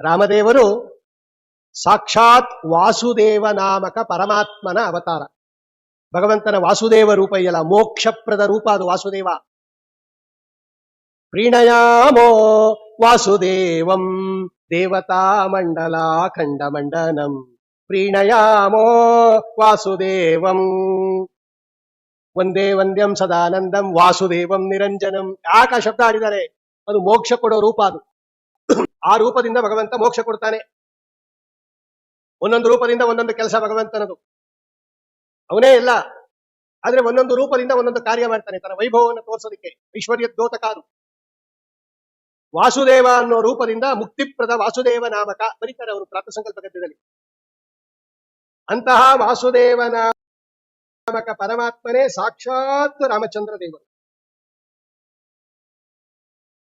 ರಾಮದೇವರು ಸಾಕ್ಷಾತ್ ವಾಸುದೇವ ನಾಮಕ ಪರಮಾತ್ಮನ ಅವತಾರ ಭಗವಂತನ ವಾಸುದೇವ ರೂಪ ಇದೆಯಲ್ಲ ಮೋಕ್ಷಪ್ರದ ರೂಪ ಅದು ವಾಸುದೇವ ಪ್ರೀಣಯಾಮೋ ವಾಸುದೇವಂ ದೇವತಾ ಮಂಡಲ ಖಂಡ ಮಂಡನಂ ಪ್ರೀಣಯಾಮೋ ವಾಸುದೇವಂ ಒಂದೇ ವಂದ್ಯಂ ಸದಾನಂದಂ ವಾಸುದೇವಂ ನಿರಂಜನಂ ಯಾಕ ಆ ಶಬ್ದ ಆಡಿದ್ದಾರೆ ಅದು ಮೋಕ್ಷ ಕೊಡೋ ರೂಪ ಅದು ಆ ರೂಪದಿಂದ ಭಗವಂತ ಮೋಕ್ಷ ಕೊಡ್ತಾನೆ. ಒಂದೊಂದು ರೂಪದಿಂದ ಒಂದೊಂದು ಕೆಲಸ ಭಗವಂತನದು. ಅವನೇ ಇಲ್ಲ. ಆದ್ರೆ ಒಂದೊಂದು ರೂಪದಿಂದ ಒಂದೊಂದು ಕಾರ್ಯ ಮಾಡ್ತಾನೆ ತನ್ನ ವೈಭವವನ್ನು ತೋರಿಸೋದಕ್ಕೆ. ಐಶ್ವರ್ಯ ದ್ಯೋತಕಾರು ವಾಸುದೇವ ಅನ್ನೋ ರೂಪದಿಂದ ಮುಕ್ತಿಪ್ರದ ವಾಸುದೇವ ನಾಮಕ ಬರೀತಾರೆ ಅವರು ಪ್ರಾತಸಂಕಲ್ಪ ಗದ್ಯದಲ್ಲಿ. ಅಂತಹ ವಾಸುದೇವ ನಾಮಕ ಪರಮಾತ್ಮನೇ ಸಾಕ್ಷಾತ್ ರಾಮಚಂದ್ರ ದೇವರು.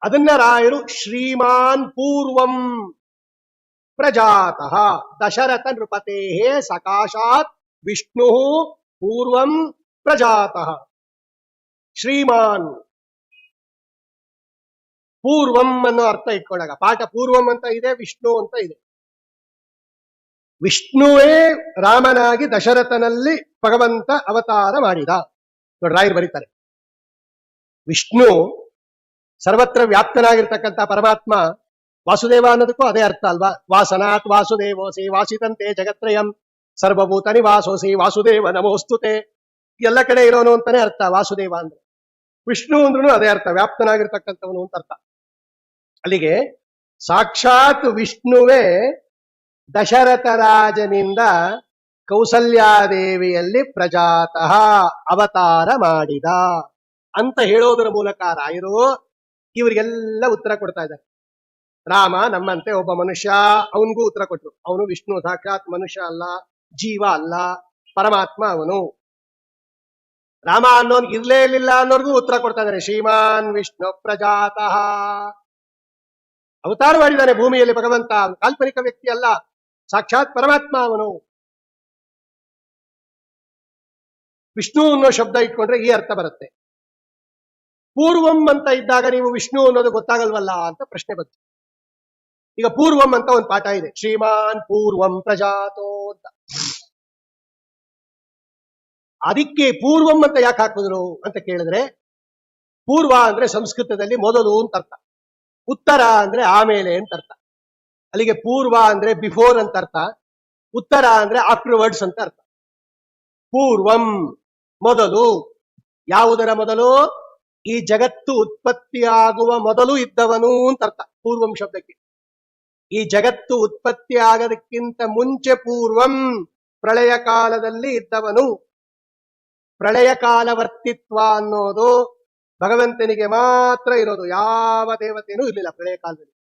ಅದನ್ನ ರಾಯರು ಶ್ರೀಮಾನ್ ಪೂರ್ವಂ ಪ್ರಜಾತಃ ದಶರಥ ನೃಪತೆ ಸಕಾಶಾತ್ ವಿಷ್ಣು ಪೂರ್ವಂ ಪ್ರಜಾತಃ. ಶ್ರೀಮಾನ್ ಪೂರ್ವಂ ಅನ್ನೋ ಅರ್ಥ ಇಟ್ಕೊಂಡಾಗ, ಪಾಠ ಪೂರ್ವಂ ಅಂತ ಇದೆ, ವಿಷ್ಣು ಅಂತ ಇದೆ. ವಿಷ್ಣುವೇ ರಾಮನಾಗಿ ದಶರಥನಲ್ಲಿ ಭಗವಂತ ಅವತಾರ ಮಾಡಿದ. ರಾಯರು ಬರೀತಾರೆ. ವಿಷ್ಣು ಸರ್ವತ್ರ ವ್ಯಾಪ್ತನಾಗಿರ್ತಕ್ಕಂಥ ಪರಮಾತ್ಮ ವಾಸುದೇವ ಅನ್ನೋದಕ್ಕೂ ಅದೇ ಅರ್ಥ ಅಲ್ವಾ? ವಾಸನಾತ್ ವಾಸುದೇವೋಸಿ ವಾಸಿತಂತೆ ಜಗತ್ರಯಂ. ಸರ್ವಭೂತ ನಿವಾಸೋಸಿ ವಾಸುದೇವ ನಮೋಸ್ತುತೆ. ಎಲ್ಲ ಕಡೆ ಇರೋನು ಅಂತಾನೆ ಅರ್ಥ, ವಾಸುದೇವ ಅಂದ್ರೆ. ವಿಷ್ಣು ಅಂದ್ರೂ ಅದೇ ಅರ್ಥ, ವ್ಯಾಪ್ತನಾಗಿರ್ತಕ್ಕಂಥವನು ಅಂತ ಅರ್ಥ. ಅಲ್ಲಿಗೆ ಸಾಕ್ಷಾತ್ ವಿಷ್ಣುವೇ ದಶರಥ ರಾಜನಿಂದ ಕೌಸಲ್ಯಾದೇವಿಯಲ್ಲಿ ಪ್ರಜಾತಃ ಅವತಾರ ಮಾಡಿದ ಅಂತ ಹೇಳೋದರ ಮೂಲಕ ರಾಯರು ಇವರಿಗೆಲ್ಲ ಉತ್ತರ ಕೊಡ್ತಾ ಇದ್ದಾರೆ. ರಾಮ ನಮ್ಮಂತೆ ಒಬ್ಬ ಮನುಷ್ಯ, ಅವನಿಗೂ ಉತ್ತರ ಕೊಟ್ರು. ಅವನು ವಿಷ್ಣು, ಸಾಕ್ಷಾತ್ ಮನುಷ್ಯ ಅಲ್ಲ, ಜೀವ ಅಲ್ಲ, ಪರಮಾತ್ಮ ಅವನು. ರಾಮ ಅನ್ನೋನ್ ಇರ್ಲೇ ಇರ್ಲಿಲ್ಲ ಅನ್ನೋರ್ಗೂ ಉತ್ತರ ಕೊಡ್ತಾ ಇದ್ದಾರೆ. ಶ್ರೀಮಾನ್ ವಿಷ್ಣು ಪ್ರಜಾತಃ. ಅವತಾರ ಮಾಡಿದ್ದಾನೆ ಭೂಮಿಯಲ್ಲಿ ಭಗವಂತ. ಕಾಲ್ಪನಿಕ ವ್ಯಕ್ತಿ ಅಲ್ಲ, ಸಾಕ್ಷಾತ್ ಪರಮಾತ್ಮ ಅವನು. ವಿಷ್ಣು ಅನ್ನೋ ಶಬ್ದ ಇಟ್ಕೊಂಡ್ರೆ ಈ ಅರ್ಥ ಬರುತ್ತೆ. ಪೂರ್ವಂ ಅಂತ ಇದ್ದಾಗ ನೀವು ವಿಷ್ಣು ಅನ್ನೋದು ಗೊತ್ತಾಗಲ್ವಲ್ಲ ಅಂತ ಪ್ರಶ್ನೆ ಬಂತು. ಈಗ ಪೂರ್ವಂ ಅಂತ ಒಂದು ಪಾಠ ಇದೆ. ಶ್ರೀಮಾನ್ ಪೂರ್ವಂ ಪ್ರಜಾತೋ ಅಂತ. ಅದಕ್ಕೆ ಪೂರ್ವಂ ಅಂತ ಯಾಕೆ ಹಾಕಿದ್ರು ಅಂತ ಕೇಳಿದ್ರೆ, ಪೂರ್ವ ಅಂದ್ರೆ ಸಂಸ್ಕೃತದಲ್ಲಿ ಮೊದಲು ಅಂತ ಅರ್ಥ. ಉತ್ತರ ಅಂದ್ರೆ ಆಮೇಲೆ ಅಂತ ಅರ್ಥ. ಅಲ್ಲಿಗೆ ಪೂರ್ವ ಅಂದ್ರೆ ಬಿಫೋರ್ ಅಂತ ಅರ್ಥ. ಉತ್ತರ ಅಂದ್ರೆ ಆಫ್ಟರ್ವರ್ಡ್ಸ್ ಅಂತ ಅರ್ಥ. ಪೂರ್ವಂ ಮೊದಲು. ಯಾವುದರ ಮೊದಲು? ಈ ಜಗತ್ತು ಉತ್ಪತ್ತಿಯಾಗುವ ಮೊದಲು ಇದ್ದವನು ಅಂತ ಅರ್ಥ, ಪೂರ್ವಂ ಶಬ್ದಕ್ಕೆ. ಈ ಜಗತ್ತು ಉತ್ಪತ್ತಿ ಆಗದಕ್ಕಿಂತ ಮುಂಚೆ ಪೂರ್ವಂ ಪ್ರಳಯ ಕಾಲದಲ್ಲಿ ಇದ್ದವನು. ಪ್ರಳಯ ಕಾಲ ವರ್ತಿತ್ವ ಅನ್ನೋದು ಭಗವಂತನಿಗೆ ಮಾತ್ರ ಇರೋದು, ಯಾವ ದೇವತೆಯೂ ಇರಲಿಲ್ಲ ಪ್ರಳಯ ಕಾಲದಲ್ಲಿ.